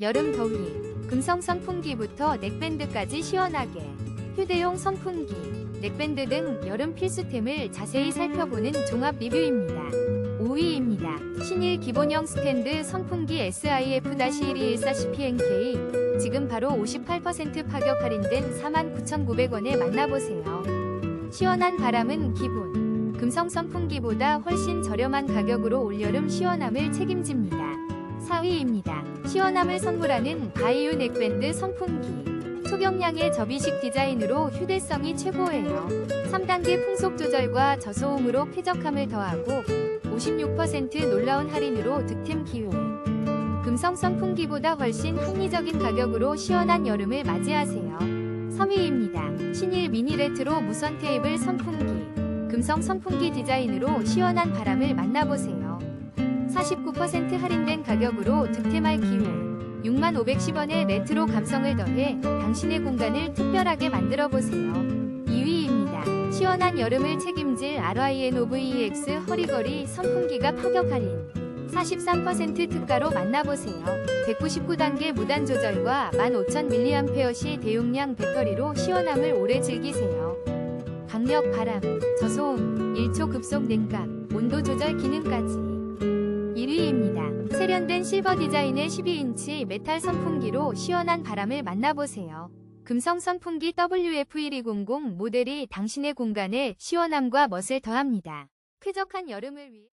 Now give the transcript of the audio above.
여름 더위, 금성 선풍기부터 넥밴드까지 시원하게, 휴대용 선풍기, 넥밴드 등 여름 필수템을 자세히 살펴보는 종합 리뷰입니다. 5위입니다. 신일 기본형 스탠드 선풍기 SIF-1214CPNK 지금 바로 58% 파격 할인된 49,900원에 만나보세요. 시원한 바람은 기본. 금성 선풍기보다 훨씬 저렴한 가격으로 올여름 시원함을 책임집니다. 4위입니다. 시원함을 선물하는 바이오 넥밴드 선풍기. 초경량의 접이식 디자인으로 휴대성이 최고예요. 3단계 풍속 조절과 저소음으로 쾌적함을 더하고 56% 놀라운 할인으로 득템 기회. 금성 선풍기보다 훨씬 합리적인 가격으로 시원한 여름을 맞이하세요. 3위입니다. 신일 미니 레트로 무선 테이블 선풍기. 금성 선풍기 디자인으로 시원한 바람을 만나보세요. 49% 할인된 가격으로 득템할 기회. 6510원의 레트로 감성을 더해 당신의 공간을 특별하게 만들어 보세요. 2위입니다. 시원한 여름을 책임질 RYNOVEX 허리거리 선풍기가 파격 할인. 43% 특가로 만나보세요. 199단계 무단 조절과 15,000mAh 대용량 배터리로 시원함을 오래 즐기세요. 강력 바람, 저소음, 1초 급속 냉각, 온도 조절 기능까지. 1위입니다. 세련된 실버 디자인의 12인치 메탈 선풍기로 시원한 바람을 만나보세요. 금성 선풍기 WF1200 모델이 당신의 공간에 시원함과 멋을 더합니다. 쾌적한 여름을 위해